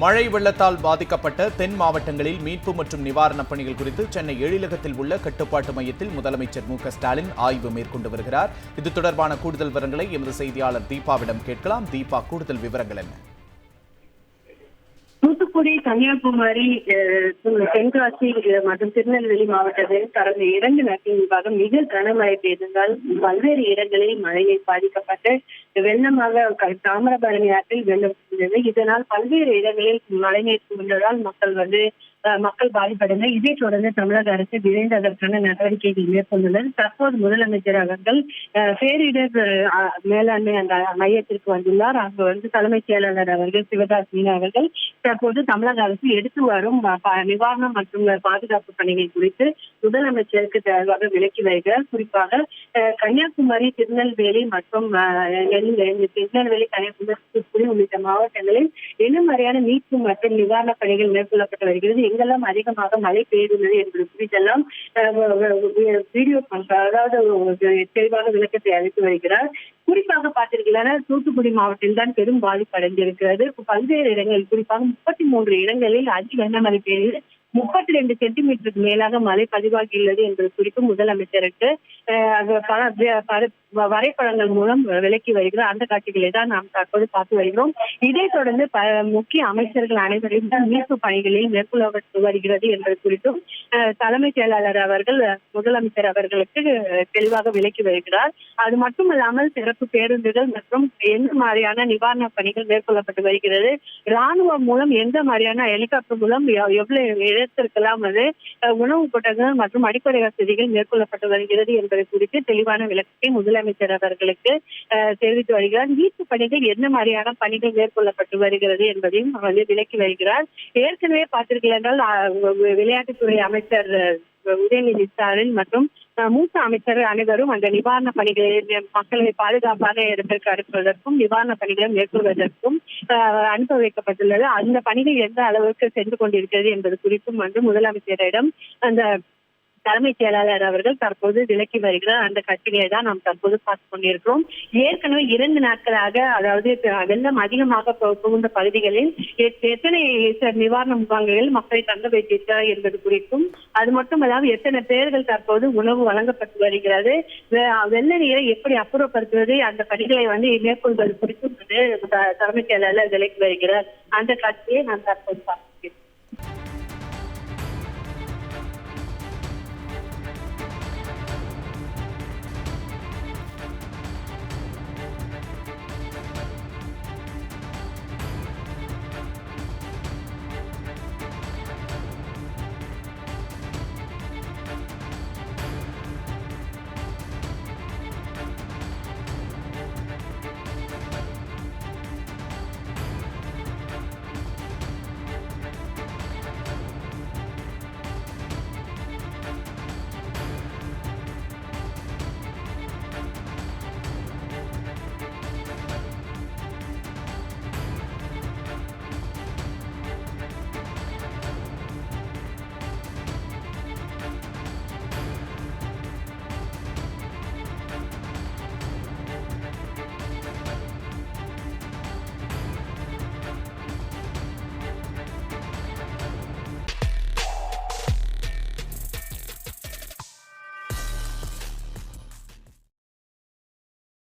மழை வெள்ளத்தால் பாதிக்கப்பட்ட தென் மாவட்டங்களில் மீட்பு மற்றும் நிவாரணப் பணிகள் குறித்து சென்னை எழிலகத்தில் உள்ள கட்டுப்பாட்டு மையத்தில் முதலமைச்சர் மு ஸ்டாலின் ஆய்வு மேற்கொண்டு வருகிறார். இது தொடர்பான கூடுதல் விவரங்களை எமது செய்தியாளர் தீபாவிடம் கேட்கலாம். தீபா கூடுதல் விவரங்கள் என்ன? தூத்துக்குடி கன்னியாகுமரி தென்காசி மற்றும் திருநெல்வேலி மாவட்டத்தில் கடந்த இரண்டு நாட்களின் மிக கனமழை பெய்ததால் பல்வேறு இடங்களில் மழையை பாதிக்கப்பட்டு வெள்ளமாக தாமிரபரணி ஆற்றில் வெள்ளம் இருந்தது இதனால் பல்வேறு இடங்களில் மழைநீர் சூழ்ந்ததால் மக்கள் வந்து மக்கள் பாதிப்படைந்தனர் இதைத் தொடர்ந்து தமிழக அரசு விரைந்து அதற்கான நடவடிக்கைகள் மேற்கொண்டுள்ளது. தற்போது முதலமைச்சர் அவர்கள் பேரிடர் மேலாண்மை அந்த மையத்திற்கு வந்துள்ளார். அங்கு வந்து தலைமைச் செயலாளர் அவர்கள் சிவதாஸ் மீனா அவர்கள் தற்போது தமிழக அரசு எடுத்து வரும் நிவாரணம் மற்றும் பாதுகாப்பு பணிகள் குறித்து முதலமைச்சருக்கு தேவையாக விளக்கி வருகிறார். குறிப்பாக கன்னியாகுமரி திருநெல்வேலி மற்றும் நெல்லை- திருநெல்வேலி கன்னியாகுமரி தூத்துக்குடி உள்ளிட்ட மாவட்டங்களில் என்ன மாதிரியான மீட்பு மற்றும் நிவாரணப் பணிகள் மேற்கொள்ளப்பட்டு வருகிறது? எங்கெல்லாம் அதிகமாக மழை பெய்துள்ளது என்பது குறித்தெல்லாம் வீடியோ அதாவது தெளிவாக விளக்கத்தை அளித்து வருகிறார். குறிப்பாக பார்த்திருக்கிறீங்கன்னா தூத்துக்குடி மாவட்டத்தில் தான் பெரும் பாதிப்பு அடைந்திருக்கிறது. பல்வேறு இடங்களில் குறிப்பாக முப்பத்தி மூன்று இடங்களில் அதி கனமழை பெய்து முப்பத்தி ரெண்டு சென்டிமீட்டருக்கு மேலாக மழை பதிவாகியுள்ளது என்பது குறித்து முதலமைச்சருக்கு வரைபடங்கள் மூலம் விளக்கி வருகிறோம். அந்த காட்சிகளை தான் நாம் தற்போது பார்த்து வருகிறோம். இதைத் தொடர்ந்து முக்கிய அமைச்சர்கள் அனைவரையும் மீட்பு பணிகளில் மேற்கொள்ளப்பட்டு வருகிறது என்பது குறித்தும் அஹ், தலைமைச் செயலாளர் அவர்கள் முதலமைச்சர் அவர்களுக்கு தெளிவாக விளக்கி வருகிறார். அது மட்டுமல்லாமல் சிறப்பு பேருந்துகள் மற்றும் எந்த மாதிரியான நிவாரண பணிகள் மேற்கொள்ளப்பட்டு வருகிறது? ராணுவம் மூலம் எந்த மாதிரியான ஹெலிகாப்டர் மூலம் எவ்வளவு இடத்திற்கெல்லாம் வந்து உணவு கொட்டங்கள் மற்றும் அடிப்படை வசதிகள் மேற்கொள்ளப்பட்டு வருகிறது என்பது குறித்து தெளிவான விளக்கத்தை முதலமைச்சர் அவர்களுக்கு தெரிவித்து வருகிறார். மீட்பு பணிகள் என்ன மாதிரியான பணிகள் மேற்கொள்ளப்பட்டு வருகிறது என்பதையும் அவர் வந்து விளக்கி வருகிறார். ஏற்கனவே பார்த்தீர்கள் என்றால் விளையாட்டுத்துறை அமைச்சர் உதயநிதி ஸ்டாலின் மற்றும் மூத்த அமைச்சர் அனைவரும் அந்த நிவாரண பணிகளை மக்களை பாதுகாப்பாக இடத்திற்கு அனுப்புவதற்கும் நிவாரண பணிகளை மேற்கொள்வதற்கும் அஹ், அனுப்ப வைக்கப்பட்டுள்ளது. அந்த பணிகள் எந்த அளவுக்கு சென்று கொண்டிருக்கிறது என்பது குறித்தும் வந்து முதலமைச்சரிடம் அந்த தலைமைச் செயலாளர் அவர்கள் தற்போது விலக்கி வருகிறார். அந்த கட்சியை தான் நாம் தற்போது பார்த்து கொண்டிருக்கிறோம். ஏற்கனவே இரண்டு நாட்களாக அதாவது வெள்ளம் அதிகமாக புகுந்த பகுதிகளில் எத்தனை நிவாரண முகாம்களில் மக்களை தங்க வைத்திருக்கிறார் என்பது குறித்தும் அது மட்டுமல்லாமல் எத்தனை பேர்கள் தற்போது உணவு வழங்கப்பட்டு வருகிறது வெள்ள நீரை எப்படி அப்புறப்படுத்துவது அந்த பணிகளை வந்து மேற்கொள்வது குறித்தும் த- தலைமைச் செயலாளர் விலக்கி வருகிறார். அந்த கட்சியை நாம் தற்போது பார்க்கிறோம்